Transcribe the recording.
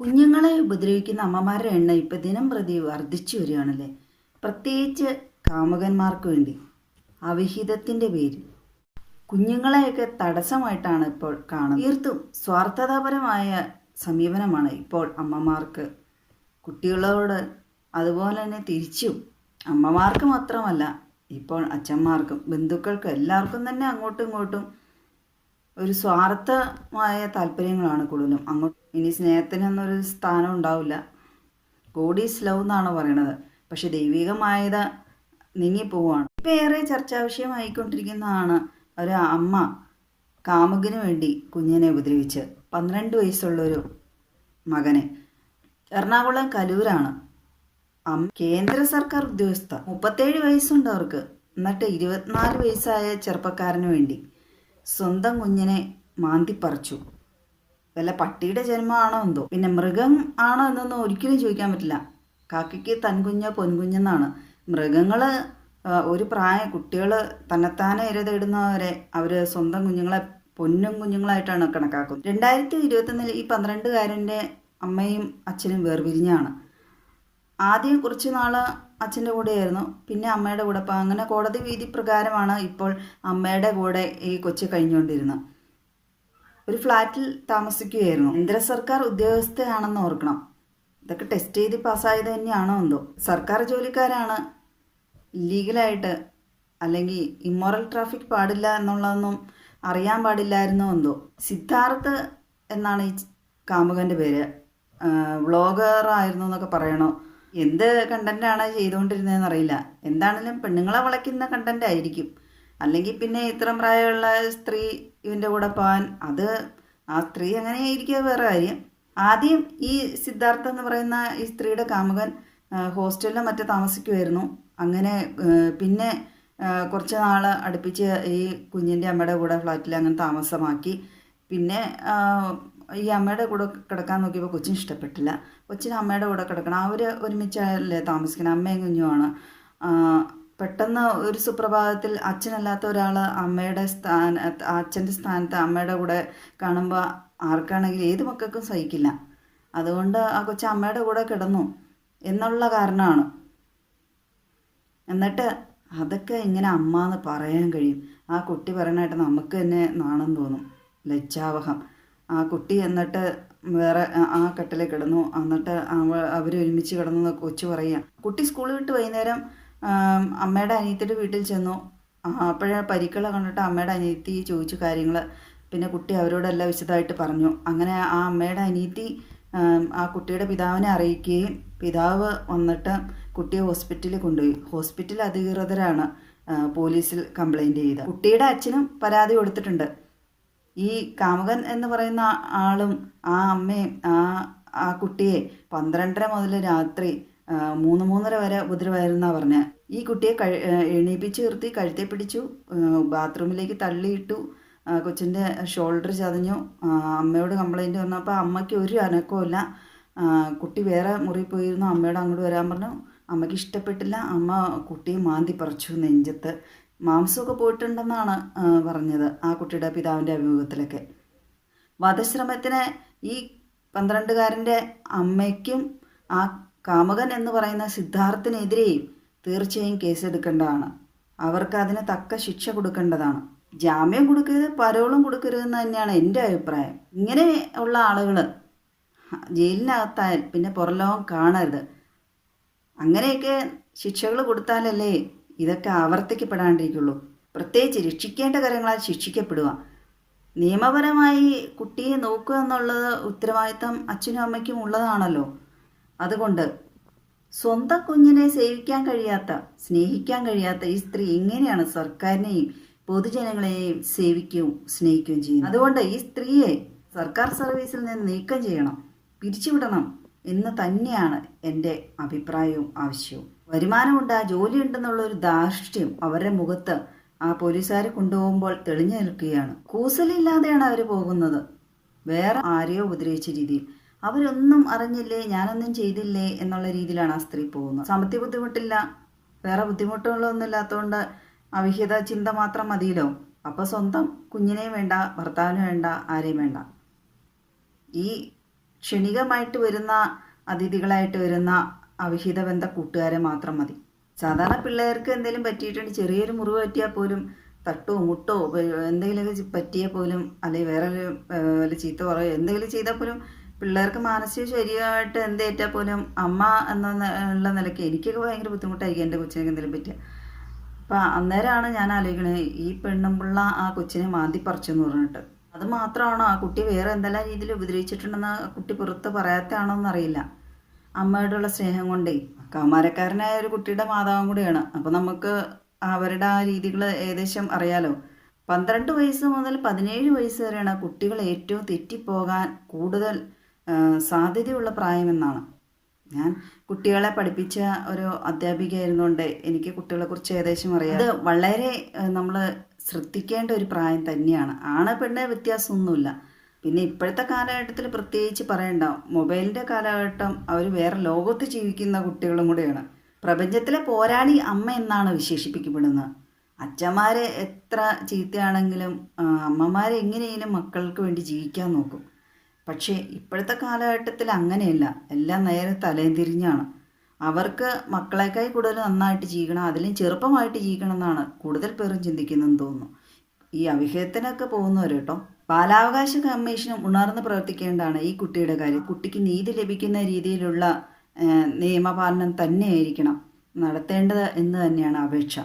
കുഞ്ഞുങ്ങളെ ഉപദ്രവിക്കുന്ന അമ്മമാരുടെ എണ്ണം ഇപ്പം ദിനം പ്രതി വർദ്ധിച്ചു വരികയാണല്ലേ? പ്രത്യേകിച്ച് കാമുകന്മാർക്ക് വേണ്ടി. അവിഹിതത്തിന്റെ പേര് കുഞ്ഞുങ്ങളെയൊക്കെ തടസ്സമായിട്ടാണ് ഇപ്പോൾ കാണുന്നത്. തീർത്തും സ്വാർത്ഥതാപരമായ സമീപനമാണ് ഇപ്പോൾ അമ്മമാർക്ക്. കുട്ടികളോട് അതുപോലെ തന്നെ തിരിച്ചും. അമ്മമാർക്ക് മാത്രമല്ല ഇപ്പോൾ അച്ഛന്മാർക്കും ബന്ധുക്കൾക്കും എല്ലാവർക്കും തന്നെ അങ്ങോട്ടും ഇങ്ങോട്ടും ഒരു സ്വാർത്ഥമായ താല്പര്യങ്ങളാണ് കൂടുതലും. അങ്ങോട്ട് ഇനി സ്നേഹത്തിനൊന്നൊരു സ്ഥാനം ഉണ്ടാവില്ല. ഗോഡ് ഈസ് ലവ് എന്നാണ് പറയണത്. പക്ഷെ ദൈവികമായത് നീങ്ങിപ്പോവാണ്. ഇപ്പം ഏറെ ചർച്ചാ വിഷയമായിക്കൊണ്ടിരിക്കുന്നതാണ് ഒരു അമ്മ കാമുകിന് വേണ്ടി കുഞ്ഞിനെ ഉപദ്രവിച്ച്. പന്ത്രണ്ട് വയസ്സുള്ളൊരു മകനെ. എറണാകുളം കലൂരാണ് അം കേന്ദ്ര സർക്കാർ ഉദ്യോഗസ്ഥ. മുപ്പത്തേഴ് വയസ്സുണ്ട് അവർക്ക്. എന്നിട്ട് ഇരുപത്തിനാല് വയസ്സായ ചെറുപ്പക്കാരന് വേണ്ടി. സ്വന്തം കുഞ്ഞിനെ മാന്തിപ്പറിച്ചു. വല്ല പട്ടിയുടെ ജന്മമാണോ എന്തോ? പിന്നെ മൃഗം ആണോ എന്നൊന്നും ഒരിക്കലും ചോദിക്കാൻ പറ്റില്ല. കാക്കയ്ക്ക് തൻകുഞ്ഞ് പൊൻകുഞ്ഞെന്നാണ്. മൃഗങ്ങൾ ഒരു പ്രായ കുട്ടികൾ തന്നെത്താനെ ഇര തേടുന്നവരെ അവർ സ്വന്തം കുഞ്ഞുങ്ങളെ പൊന്നും കുഞ്ഞുങ്ങളായിട്ടാണ് കണക്കാക്കുന്നത്. രണ്ടായിരത്തി ഇരുപത്തൊന്നിൽ ഈ പന്ത്രണ്ടുകാരന്റെ അമ്മയും അച്ഛനും വേർപിരിഞ്ഞാണ്. ആദ്യം കുറച്ച് നാൾ അച്ഛന്റെ കൂടെയായിരുന്നു. പിന്നെ അമ്മയുടെ കൂടെ. അപ്പം അങ്ങനെ കോടതി വിധി പ്രകാരമാണ് ഇപ്പോൾ അമ്മയുടെ കൂടെ ഈ കൊച്ചു കഴിഞ്ഞുകൊണ്ടിരുന്നത്. ഒരു ഫ്ലാറ്റിൽ താമസിക്കുകയായിരുന്നു. കേന്ദ്ര സർക്കാർ ഉദ്യോഗസ്ഥയാണെന്ന് ഓർക്കണം. ഇതൊക്കെ ടെസ്റ്റ് ചെയ്ത് പാസ്സായത് തന്നെയാണോ എന്തോ? സർക്കാർ ജോലിക്കാരാണ്. ലീഗലായിട്ട് അല്ലെങ്കിൽ ഇമ്മോറൽ ട്രാഫിക് പാടില്ല എന്നുള്ളതൊന്നും അറിയാൻ പാടില്ലായിരുന്നോ എന്തോ? സിദ്ധാർത്ഥ് എന്നാണ് ഈ കാമുകന്റെ പേര്. വ്ളോഗർ ആയിരുന്നു എന്നൊക്കെ പറയണോ? എന്ത് കണ്ടന്റാണ് ചെയ്തുകൊണ്ടിരുന്നതെന്ന് അറിയില്ല. എന്താണെങ്കിലും പെണ്ണുങ്ങളെ വളയ്ക്കുന്ന കണ്ടന്റ് ആയിരിക്കും. അല്ലെങ്കിൽ പിന്നെ ഇത്ര പ്രായമുള്ള സ്ത്രീ ഇവന്റെ കൂടെ പോകാൻ അത് ആ സ്ത്രീ അങ്ങനെ ഇരിക്കുക വേറെ കാര്യം. ആദ്യം ഈ സിദ്ധാർത്ഥ എന്ന് പറയുന്ന ഈ സ്ത്രീയുടെ കാമുകൻ ഹോസ്റ്റലിലും മറ്റു താമസിക്കുമായിരുന്നു അങ്ങനെ പിന്നെ കുറച്ച് നാൾ അടുപ്പിച്ച് ഈ കുഞ്ഞിന്റെ അമ്മയുടെ കൂടെ ഫ്ലാറ്റിൽ അങ്ങനെ താമസമാക്കി. പിന്നെ ഈ അമ്മയുടെ കൂടെ കിടക്കാൻ നോക്കിയപ്പോൾ കൊച്ചിന് ഇഷ്ടപ്പെട്ടില്ല. കൊച്ചിന് അമ്മയുടെ കൂടെ കിടക്കണം. അവർ ഒരുമിച്ചല്ലേ താമസിക്കണം? അമ്മയും കുഞ്ഞുമാണ് പെട്ടെന്ന് ഒരു സുപ്രഭാതത്തിൽ അച്ഛനല്ലാത്ത ഒരാൾ അമ്മയുടെ സ്ഥാന അച്ഛന്റെ സ്ഥാനത്ത് അമ്മയുടെ കൂടെ കാണുമ്പോൾ ആർക്കാണെങ്കിലും ഏത് മക്കൾക്കും സഹിക്കില്ല. അതുകൊണ്ട് ആ കൊച്ചു അമ്മയുടെ കൂടെ കിടന്നു എന്നുള്ള കാരണമാണ്. എന്നിട്ട് അതൊക്കെ ഇങ്ങനെ അമ്മ എന്ന് പറയാൻ കഴിയും. ആ കുട്ടി പറയണായിട്ട് നമുക്ക് തന്നെ നാണം തോന്നും. ലജ്ജാവഹം. ആ കുട്ടി എന്നിട്ട് വേറെ ആ കട്ടിലെ കിടന്നു. എന്നിട്ട് അവർ ഒരുമിച്ച് കിടന്നു കൊച്ചു പറയുക. കുട്ടി സ്കൂളിൽ വിട്ട് വൈകുന്നേരം അമ്മയുടെ അനിയത്തിയുടെ വീട്ടിൽ ചെന്നു. അപ്പോഴേ പരിക്കളെ കണ്ടിട്ട് അമ്മയുടെ അനിയത്തി ചോദിച്ചു കാര്യങ്ങൾ പിന്നെ കുട്ടി അവരോടെല്ലാം വിശദമായിട്ട് പറഞ്ഞു. അങ്ങനെ ആ അമ്മയുടെ അനിയത്തി ആ കുട്ടിയുടെ പിതാവിനെ അറിയിക്കുകയും പിതാവ് വന്നിട്ട് കുട്ടിയെ ഹോസ്പിറ്റലിൽ കൊണ്ടുപോയി. ഹോസ്പിറ്റൽ അധികൃതരാണ് പോലീസിൽ കംപ്ലൈന്റ് ചെയ്തത് കുട്ടിയുടെ അച്ഛനും പരാതി കൊടുത്തിട്ടുണ്ട്. ഈ കാമുകൻ എന്ന് പറയുന്ന ആളും ആ അമ്മയും ആ ആ കുട്ടിയെ പന്ത്രണ്ടര മുതൽ രാത്രി മൂന്ന് മൂന്നര വരെ ഉപദ്രവായിരുന്നാ പറഞ്ഞ. ഈ കുട്ടിയെ കഴി എണീപ്പിച്ച് നിർത്തി കഴുത്തെ പിടിച്ചു ബാത്റൂമിലേക്ക് തള്ളിയിട്ടു കൊച്ചിന്റെ ഷോൾഡർ ചതഞ്ഞു. അമ്മയോട് കംപ്ലൈന്റ് വന്നപ്പോൾ അമ്മയ്ക്ക് ഒരു അനക്കവും കുട്ടി വേറെ മുറി പോയിരുന്നു. അമ്മയോട് അങ്ങോട്ട് വരാൻ പറഞ്ഞു. അമ്മയ്ക്ക് ഇഷ്ടപ്പെട്ടില്ല. അമ്മ കുട്ടിയെ മാന്തി പറിച്ചു നെഞ്ചത്ത്. മാംസമൊക്കെ പോയിട്ടുണ്ടെന്നാണ് പറഞ്ഞത് ആ കുട്ടിയുടെ പിതാവിന്റെ അഭിമുഖത്തിലൊക്കെ. വധശ്രമത്തിന് ഈ പന്ത്രണ്ടുകാരന്റെ അമ്മയ്ക്കും ആ കാമകൻ എന്ന് പറയുന്ന സിദ്ധാർത്ഥിനെതിരെയും തീർച്ചയായും കേസെടുക്കേണ്ടതാണ്. അവർക്ക് അതിന് തക്ക ശിക്ഷ കൊടുക്കേണ്ടതാണ്. ജാമ്യം കൊടുക്കരുത് പരോളും കൊടുക്കരുതെന്ന് തന്നെയാണ് എന്റെ അഭിപ്രായം. ഇങ്ങനെ ഉള്ള ആളുകൾ ജയിലിനകത്തായാൽ പിന്നെ പുറലോകം കാണരുത്. അങ്ങനെയൊക്കെ ശിക്ഷകൾ കൊടുത്താലല്ലേ ഇതൊക്കെ ആവർത്തിക്കപ്പെടാണ്ടിരിക്കുള്ളൂ. പ്രത്യേകിച്ച് രക്ഷിക്കേണ്ട കാര്യങ്ങളാൽ ശിക്ഷിക്കപ്പെടുക. നിയമപരമായി കുട്ടിയെ നോക്കുക എന്നുള്ളത് ഉത്തരവാദിത്തം അച്ഛനും അമ്മയ്ക്കും ഉള്ളതാണല്ലോ. അതുകൊണ്ട് സ്വന്തം കുഞ്ഞിനെ സേവിക്കാൻ കഴിയാത്ത സ്നേഹിക്കാൻ കഴിയാത്ത ഈ സ്ത്രീ എങ്ങനെയാണ് സർക്കാരിനെയും പൊതുജനങ്ങളെയും സേവിക്കുകയും സ്നേഹിക്കുകയും ചെയ്യുന്നത്? അതുകൊണ്ട് ഈ സ്ത്രീയെ സർക്കാർ സർവീസിൽ നിന്ന് നീക്കം ചെയ്യണം പിരിച്ചുവിടണം. എന്ന് തന്നെയാണ് എന്റെ അഭിപ്രായവും ആവശ്യവും. വരുമാനമുണ്ട് ആ ജോലിയുണ്ടെന്നുള്ള ഒരു ധാർഷ്ട്യം അവരുടെ മുഖത്ത് ആ പോലീസുകാരെ കൊണ്ടുപോകുമ്പോൾ തെളിഞ്ഞു നിൽക്കുകയാണ്. കൂസലില്ലാതെയാണ് അവർ പോകുന്നത്. വേറെ ആരെയോ ഉപദ്രവിച്ച രീതിയിൽ. അവരൊന്നും അറിഞ്ഞില്ലേ ഞാനൊന്നും ചെയ്തില്ലേ എന്നുള്ള രീതിയിലാണ് ആ സ്ത്രീ പോകുന്നത്. സാമ്പത്തിക ബുദ്ധിമുട്ടില്ല. വേറെ ബുദ്ധിമുട്ടുകളൊന്നും ഇല്ലാത്തതുകൊണ്ട് അവിഹിത ചിന്ത മാത്രം മതിയല്ലോ. അപ്പോൾ സ്വന്തം കുഞ്ഞിനെയും വേണ്ട ഭർത്താവിനും വേണ്ട ആരെയും വേണ്ട. ഈ ക്ഷണികമായിട്ട് വരുന്ന അതിഥികളായിട്ട് വരുന്ന അവിഹിത ബന്ധ കൂട്ടുകാരെ മാത്രം മതി. സാധാരണ പിള്ളേർക്ക് എന്തെങ്കിലും പറ്റിയിട്ടുണ്ട് ചെറിയൊരു മുറിവ് പറ്റിയാൽ പോലും തട്ടോ മുട്ടോ എന്തെങ്കിലുമൊക്കെ പറ്റിയാൽ പോലും അല്ലെങ്കിൽ വേറെ ഒരു ചീത്ത പറയോ എന്തെങ്കിലും ചെയ്താൽ പോലും പിള്ളേർക്ക് മാനസിക ശരീരമായിട്ട് എന്തേറ്റാൽ പോലും അമ്മ എന്നുള്ള നിലയ്ക്ക് എനിക്കൊക്കെ ഭയങ്കര ബുദ്ധിമുട്ടായിരിക്കും എന്റെ കൊച്ചിനൊക്കെ എന്തെങ്കിലും പറ്റിയ അപ്പം അന്നേരമാണ് ഞാൻ ആലോചിക്കണത് ഈ പെണ്ണുമ്പിള്ള ആ കൊച്ചിനെ മാന്തി പറിച്ചെന്ന് പറഞ്ഞിട്ട്. അത് മാത്രമാണോ ആ കുട്ടി വേറെ എന്തെല്ലാം രീതിയിൽ ഉപദ്രവിച്ചിട്ടുണ്ടെന്ന് ആ കുട്ടി പുറത്ത് പറയാത്തതാണോ എന്നറിയില്ല. അമ്മയോടുള്ള സ്നേഹം കൊണ്ടേ. കൗമാരക്കാരനായ ഒരു കുട്ടിയുടെ മാതാവും കൂടിയാണ്. അപ്പോൾ നമുക്ക് അവരുടെ ആ രീതികൾ ഏകദേശം അറിയാലോ. പന്ത്രണ്ട് വയസ്സ് മുതൽ പതിനേഴ് വയസ്സ് വരെയാണ് കുട്ടികൾ ഏറ്റവും തെറ്റിപ്പോകാൻ കൂടുതൽ സാധ്യതയുള്ള പ്രായമെന്നാണ്. ഞാൻ കുട്ടികളെ പഠിപ്പിച്ച ഒരു അധ്യാപികയായിരുന്നുകൊണ്ട് എനിക്ക് കുട്ടികളെക്കുറിച്ച് ഏകദേശം അറിയാം. അത് വളരെ നമ്മൾ ശ്രദ്ധിക്കേണ്ട ഒരു പ്രായം തന്നെയാണ്. ആണ് പെണ്ണ് വ്യത്യാസമൊന്നുമില്ല. പിന്നെ ഇപ്പോഴത്തെ കാലഘട്ടത്തിൽ പ്രത്യേകിച്ച് പറയണ്ട. മൊബൈലിന്റെ കാലഘട്ടം അവർ വേറെ ലോകത്ത് ജീവിക്കുന്ന കുട്ടികളും കൂടെയാണ്. പ്രപഞ്ചത്തിലെ പോരാളി അമ്മ എന്നാണ് വിശേഷിപ്പിക്കപ്പെടുന്നത്. അച്ഛന്മാർ എത്ര ചീത്തയാണെങ്കിലും അമ്മമാർ എങ്ങനെയെങ്കിലും മക്കൾക്ക് വേണ്ടി ജീവിക്കാൻ നോക്കും. പക്ഷേ ഇപ്പോഴത്തെ കാലഘട്ടത്തിൽ അങ്ങനെയല്ല. എല്ലാം നേരെ തലയും തിരിഞ്ഞാണ്. അവർക്ക് മക്കളെക്കായി കൂടുതൽ നന്നായിട്ട് ജീവിക്കണം അതിലും ചെറുപ്പമായിട്ട് ജീവിക്കണം എന്നാണ് കൂടുതൽ പേരും ചിന്തിക്കുന്നതെന്ന് തോന്നുന്നു. ഈ അവിഹേത്തിനൊക്കെ പോകുന്നവർ കേട്ടോ ബാലാവകാശ കമ്മീഷനും ഉണർന്ന് പ്രവർത്തിക്കേണ്ടതാണ് ഈ കുട്ടിയുടെ കാര്യം. കുട്ടിക്ക് നീതി ലഭിക്കുന്ന രീതിയിലുള്ള നിയമപാലനം തന്നെയായിരിക്കണം നടത്തേണ്ടത് എന്ന് തന്നെയാണ് അപേക്ഷ.